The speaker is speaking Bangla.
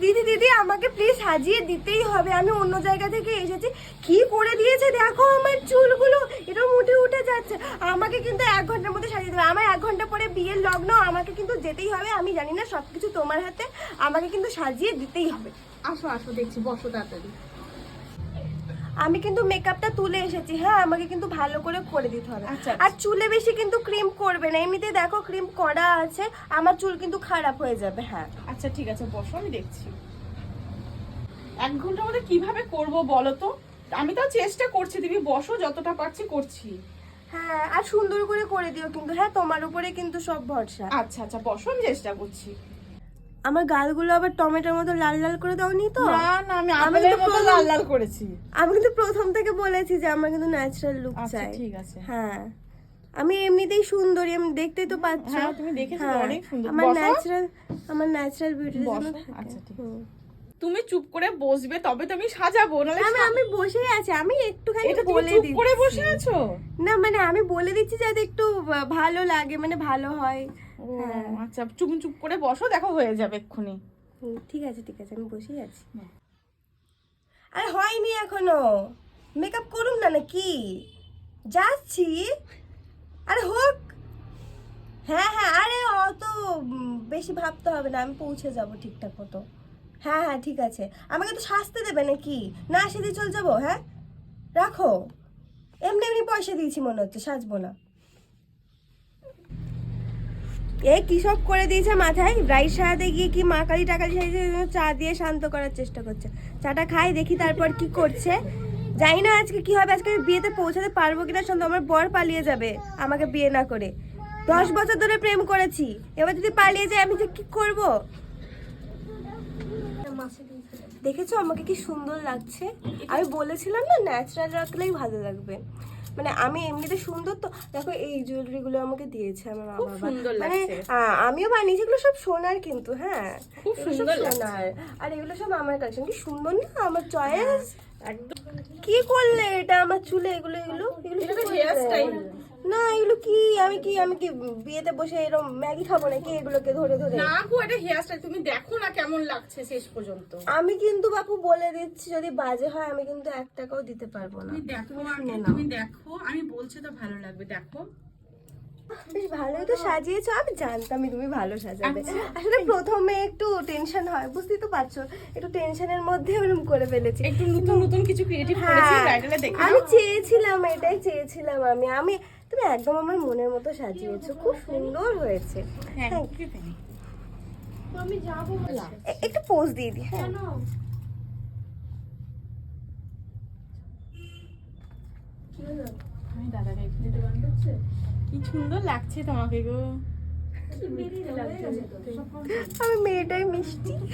দিদি দিদি, আমাকে প্লিজ সাজিয়ে দিতেই হবে। আমি অন্য জায়গা থেকে এসেছি। কি করে দিয়েছে? দেখো আমার চুলগুলো। এটা উঠে উঠে যাচ্ছে। আমাকে কিন্তু এক ঘণ্টার মধ্যে সাজিয়ে দেবে। আমার এক ঘণ্টা পরে বিয়ের লগ্ন, আমাকে কিন্তু যেতেই হবে। আমি জানি না সব কিছু তোমার হাতে। আমাকে কিন্তু সাজিয়ে দিতেই হবে। আসো আসো, দেখছি। বসো তাড়াতাড়ি। আমি কিন্তু মেকআপটা তুলে এসেছি হ্যাঁ? আমাকে কিন্তু ভালো করে করে দিতে হবে। আচ্ছা, আর চুলে বেশি কিন্তু ক্রিম করবে না। এমনিতে দেখো ক্রিম করা আছে আমার চুল কিন্তু খারাপ হয়ে যাবে হ্যাঁ। আচ্ছা ঠিক আছে বসো আমি দেখছি। এক ঘণ্টার মধ্যে কীভাবে করব বলো তো? আমি তো চেষ্টা করছি তুমি বসো যতটা পারছি করছি। হ্যাঁ আর সুন্দর করে করে দিও কিন্তু হ্যাঁ? তোমার উপরে কিন্তু সব ভরসা। আচ্ছা আচ্ছা বসো আমি চেষ্টা করছি। আমার গালগুলো আবার টমেটোর মতো লাল লাল করে দাওনি তো। না না আমি আপেলের তো মতো লাল লাল করেছি। আমি কিন্তু প্রথম থেকে বলেছি যে আমার কিন্তু ন্যাচারাল লুক আচ্ছা চাই। ঠিক আছে। হ্যাঁ। আমি এমনিতেই সুন্দরী আমি দেখতেই তো পাচ্ছি। হ্যাঁ, তুমি দেখেছ অনেক সুন্দর। আমার ন্যাচারাল আমার ন্যাচারাল বিউটি জন্য আচ্ছা, ঠিক। তুমি চুপ করে বসবে তবে তো আমি সাজাবো নাহলে আমি আমি বসেই আছি আমি একটুখানি বলে দিচ্ছি। করে বসে আছো? না মানে আমি বলে দিচ্ছি যাতে একটু ভালো লাগে মানে ভালো হয়। হ্যাঁ। আচ্ছা চুপ চুপ করে বসো দেখো হয়ে যাবে এক্ষুনি। ঠিক আছে ঠিক আছে আমি বসেই আছি। আরে হয়নি এখনও। মেকআপ করুন না নাকি? যাচ্ছি। আরে হোক। হ্যাঁ হ্যাঁ আরে অত বেশি ভাবতে হবে না আমি পৌঁছে যাব ঠিকঠাক মতো। হ্যাঁ হ্যাঁ ঠিক আছে। আমাকে তো সাজতে দেবে নাকি? না, সেদিন চল যাব হ্যাঁ? রাখো। এমনি এমনি পয়সা দিয়েছি মনে হচ্ছে, সাজবো না। এ, কি সব করে দিয়েছে মাথায়? রাইস সারাতে গিয়ে কি মা কালী টাকালি সাইজে চা দিয়ে শান্ত করার চেষ্টা করছে। চাটা খাই, দেখি তারপর কি করছে। জানি না আজকে কি হবে, আজকে বিয়েতে পৌঁছাতে পারব কিনা সন্ধ্যা আমার বর পালিয়ে যাবে, আমাকে বিয়ে না করে। দশ বছর ধরে প্রেম করেছি। এবার যদি পালিয়ে যায়, আমি যে কি করব? দেখেছ? আমাকে কি সুন্দর লাগছে? আমি বলেছিলাম না ন্যাচারাল রাখলেই ভালো লাগবে। মানে আমি এমনিতে সুন্দর তো দেখো এই জুয়েলারি গুলো আমাকে দিয়েছে আমার মা বাবা। সুন্দর মানে আমিও বানিয়েছি এগুলো সব সোনার কিন্তু হ্যাঁ। খুব সুন্দর সোনার। আর এগুলো সব আমার কালেকশন কি সুন্দর না আমার চয়েস একদম। কি করলে এটা? আমার চুলে এগুলো এগুলো? এগুলো এটা কি না এগুলো কি? আমি কি আমি কি বিয়েতে বসে এরকম ম্যাগি খাব নাকি? এগুলোকে ধরে ধরে। না গো এটা হেয়ার স্টাইল তুমি দেখো না কেমন লাগছে শেষ পর্যন্ত। আমি কিন্তু বাপু বলে দিচ্ছি যদি বাজে হয় আমি কিন্তু এক টাকাও দিতে পারব না। তুমি দেখো। তুমি দেখো আমি বলছি তো ভালো লাগবে দেখো। বেশ ভালোই তো সাজিয়েছো। আমি জানতামই তুমি ভালো সাজাবে। আচ্ছা। আসলে প্রথমে একটু টেনশন হয় বুঝতেই তো পারছ। একটু টেনশনের মধ্যে ওরকম করে ফেলেছি। একটু নতুন নতুন কিছু ক্রিয়েটিভ করেছি হ্যাঁ, ব্রাইডালে দেখে আমি চেয়েছিলাম এটাই চেয়েছিলাম আমি। আমি তুমি একদম আমার মনের মতো সাজিয়েছো। খুব সুন্দর হয়েছে। হ্যাঁ Thank কি তাই? একটু পোজ দিয়ে দিই হ্যাঁ। আমি দাদাকে? কি সুন্দর লাগছে তোমাকে গো। আমি মেয়েটাই মিষ্টি।